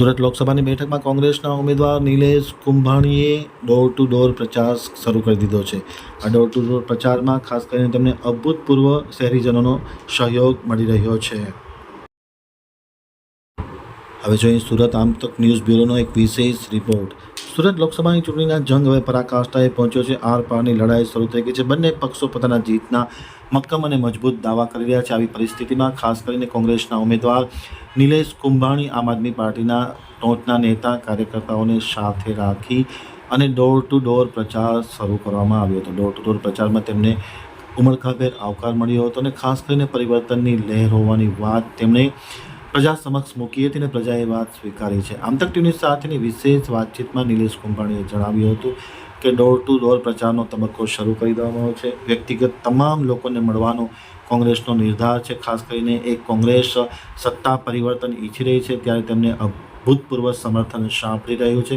સુરત લોકસભાની બેઠકમાં કોંગ્રેસના ઉમેદવાર નિલેશ કુંભાણીએ ડોર ટુ ડોર પ્રચાર શરૂ કરી દીધો છે. આ ડોર ટુ ડોર પ્રચારમાં ખાસ કરીને તેમને અભૂતપૂર્વ શહેરીજનોનો સહયોગ મળી રહ્યો છે. હવે જોઈએ સુરત આમતક ન્યૂઝ બ્યુરોનો એક વિશેષ રિપોર્ટ સુરત લોકસભાની ચૂંટણીના જંગ હવે પરાકાષ્ઠાએ પહોંચ્યો છે. આર પારની લડાઈ શરૂ થઈ ગઈ છે. બંને પક્ષો પોતાના જીતના મક્કમ અને મજબૂત દાવા કરી રહ્યા છે. આવી પરિસ્થિતિમાં ખાસ કરીને કોંગ્રેસના ઉમેદવાર નિલેશ કુંભાણી, આમ આદમી પાર્ટીના ટોચના નેતા, કાર્યકર્તાઓને સાથે રાખી અને ડોર ટુ ડોર પ્રચાર શરૂ કરવામાં આવ્યો હતો. ડોર ટુ ડોર પ્રચારમાં તેમને ઉમળકાભેર આવકાર મળ્યો હતો અને ખાસ કરીને પરિવર્તનની લહેર હોવાની વાત તેમણે પ્રજા સમક્ષ મૂકી હતી અને પ્રજાએ વાત સ્વીકારી છે. આમતક ટીવી સાથેની વિશેષ વાતચીતમાં નિલેશ કુંભાણીએ જણાવ્યું હતું કે ડોર ટુ ડોર પ્રચારનો તબક્કો શરૂ કરી દેવામાં આવ્યો છે. વ્યક્તિગત તમામ લોકોને મળવાનો કોંગ્રેસનો નિર્ધાર છે. ખાસ કરીને એક કોંગ્રેસ સત્તા પરિવર્તન ઈચ્છી રહી છે ત્યારે તેમને અભૂતપૂર્વ સમર્થન સાંપડી રહ્યું છે.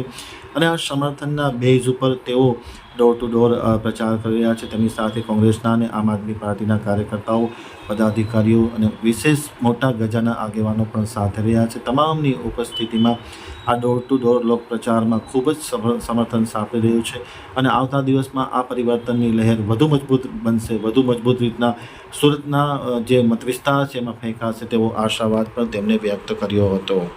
અને આ સમર્થનના બેઝ ઉપર તેઓ ડોર ટુ ડોર પ્રચાર કરી રહ્યા છે. તેમની સાથે કોંગ્રેસના અને આમ આદમી પાર્ટીના કાર્યકર્તાઓ, પદાધિકારીઓ અને વિશેષ મોટા ગજાના આગેવાનો પણ સાથે રહ્યા છે. તમામની ઉપસ્થિતિમાં આ ડોર ટુ ડોર લોક પ્રચારમાં ખૂબ જ સમ- સમર્થન સાંપડી રહ્યું છે અને આવતા દિવસમાં આ પરિવર્તનની લહેર વધુ મજબૂત બનશે. વધુ મજબૂત રીતના સુરતના જે મતવિસ્તાર છે એમાં ફેંકાશે તેવો આશાવાદ પણ તેમણે વ્યક્ત કર્યો હતો.